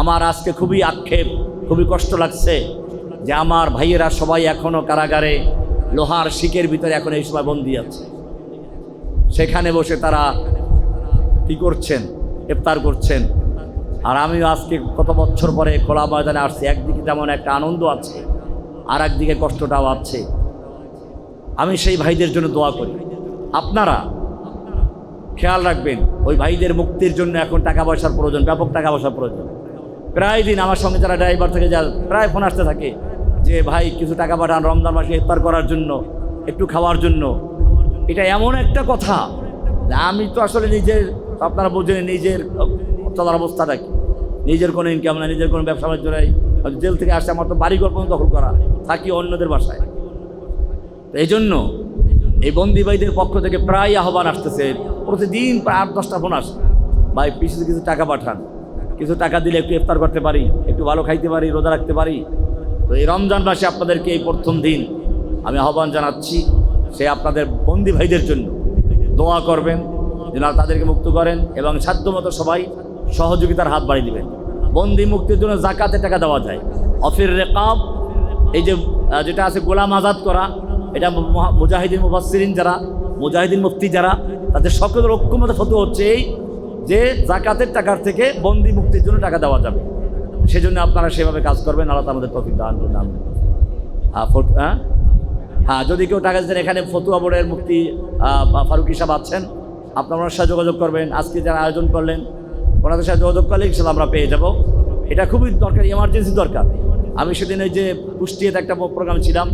আমার আজকে খুবই আক্ষেপ, খুবই কষ্ট লাগছে যে আমার ভাইয়েরা সবাই এখনও কারাগারে লোহার শিকের ভিতরে এখন এই সময় বন্দি আছে। সেখানে বসে তারা কি করছেন ইফতার করছেন। আর আমিও আজকে কত বছর পরে খোলা ময়দানে আসছি, একদিকে যেমন একটা আনন্দ আছে আর একদিকে কষ্টটাও আছে। আমি সেই ভাইদের জন্য দোয়া করি। আপনারা খেয়াল রাখবেন, ওই ভাইদের মুক্তির জন্য এখন টাকা পয়সার প্রয়োজন, ব্যাপক টাকা পয়সার প্রয়োজন। প্রায় দিন আমার সঙ্গে যারা ড্রাইভার থেকে যা প্রায় ফোন আসতে থাকে যে, ভাই, কিছু টাকা পাঠান রমজান মাসে ইফতার করার জন্য, একটু খাওয়ার জন্য। এটা এমন একটা কথা আমি তো আসলে নিজের, আপনারা বোঝেন, নিজের চলার অবস্থাটা কি? নিজের কোনো ইনকাম নাই, নিজের কোনো ব্যবসা বাণিজ্য নাই জেল থেকে আসে আমার তো বাড়িঘর পর্যন্ত দখল করা, থাকি অন্যদের বাসায়। তো এই জন্য এই বন্দি ভাইদের পক্ষ থেকে প্রায় আহ্বান আসতেছে, প্রতিদিন প্রায় আট, দশটা ফোন আসে। ভাই পিছনে কিছু টাকা পাঠান। কিছু টাকা দিলে একটু ইফতার করতে পারি, একটু ভালো খাইতে পারি, রোজা রাখতে পারি। তো এই রমজান মাসে আপনাদেরকে এই প্রথম দিন আমি আহ্বান জানাচ্ছি, সে আপনাদের বন্দি ভাইদের জন্য। দোয়া করবেন যেন তাদেরকে মুক্ত করেন এবং সাধ্যমতো সবাই সহযোগিতার হাত বাড়িয়ে দিবেন। বন্দি মুক্তির জন্য জাকাতে টাকা দেওয়া যায়। অফির রেকাব, এই যে যেটা আছে গোলাম আজাদ করা, এটা মুজাহিদিন মুফাসসিরিন যারা, মুজাহিদিন মুফতি যারা, তাদের সকলের ঐক্যমত ফটো হচ্ছে এই যে জাকাতের টাকার থেকে বন্দি মুক্তির জন্য টাকা দেওয়া যাবে। সেজন্য আপনারা সেভাবে কাজ করবেন, আল্লাহ আমাদের তফিক দান আমিন। হ্যাঁ? হ্যাঁ যদি কেউ টাকা দিতেন, এখানে ফতুয়া বোর্ডের মুক্তি ফারুক হিসাব আছেন, আপনারা ওনার সাথে যোগাযোগ করবেন। আজকে যারা আয়োজন করলেন, ওনাদের সাথে যোগাযোগ করলে ইনশাল্লাহ আমরা পেয়ে যাব। এটা খুবই দরকার এমার্জেন্সি দরকার। আমি সেদিন ওই যে কুষ্টিয়াতে একটা প্রোগ্রাম ছিলাম,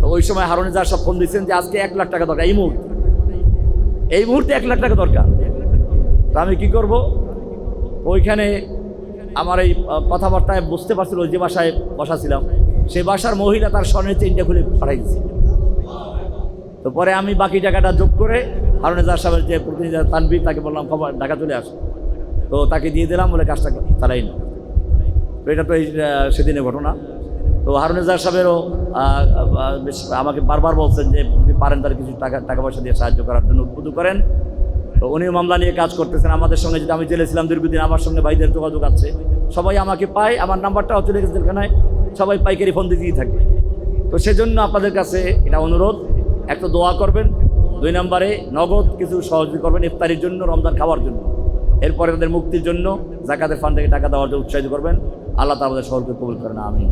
তো ওই সময় হারুনে যার সব ফোন দিচ্ছেন যে আজকে এক লাখ টাকা দরকার, এই মুহূর্তে। এই মুহূর্তে এক লাখ টাকা দরকার। তো আমি কী করব? ওইখানে আমার এই কথাবার্তায় বুঝতে পারছিল যে বাসায় বসা ছিলাম। সেই বাসার মহিলা তার স্বর্ণের চেনটা খুলে পাঠাই তো পরে আমি বাকি টাকাটা যোগ করে হারুনে যার সাহেবের যে প্রতিনিধি তানবির তাকে বললাম, খবর, ঢাকা চলে আসো। তো তাকে দিয়ে দিলাম, বলে কাজটা চালাই না। তো এটা তো এই সেদিনের ঘটনা। তো হারুনেজার সাহেবেরও আমাকে বারবার বলছেন যে পারেন তার কিছু টাকা টাকা পয়সা দিয়ে সাহায্য করার জন্য উদ্বুদ্ধ করেন। তো উনিও মামলা নিয়ে কাজ করতেছেন, আমাদের সঙ্গে যদি আমি জেলে ছিলাম, দীর্ঘদিন আমার সঙ্গে ভাইদের যোগাযোগ আছে। সবাই আমাকে পায়, আমার নাম্বারটাও চলে গেছে জেলখানায়, সবাই পাইকারি ফোন দিতেই থাকে। তো সেজন্য আপনাদের কাছে এটা অনুরোধ, একটা দোয়া করবেন, দুই নম্বরে নগদ কিছু সহযোগী করবেন ইফতারির জন্য, রমজান খাওয়ার জন্য। এরপরে তাদের মুক্তির জন্য, জাকাতের ফান্ড থেকে টাকা দেওয়ার জন্য উৎসাহিত করবেন। আল্লাহ আমাদের সকলকে কবুল করেন আমি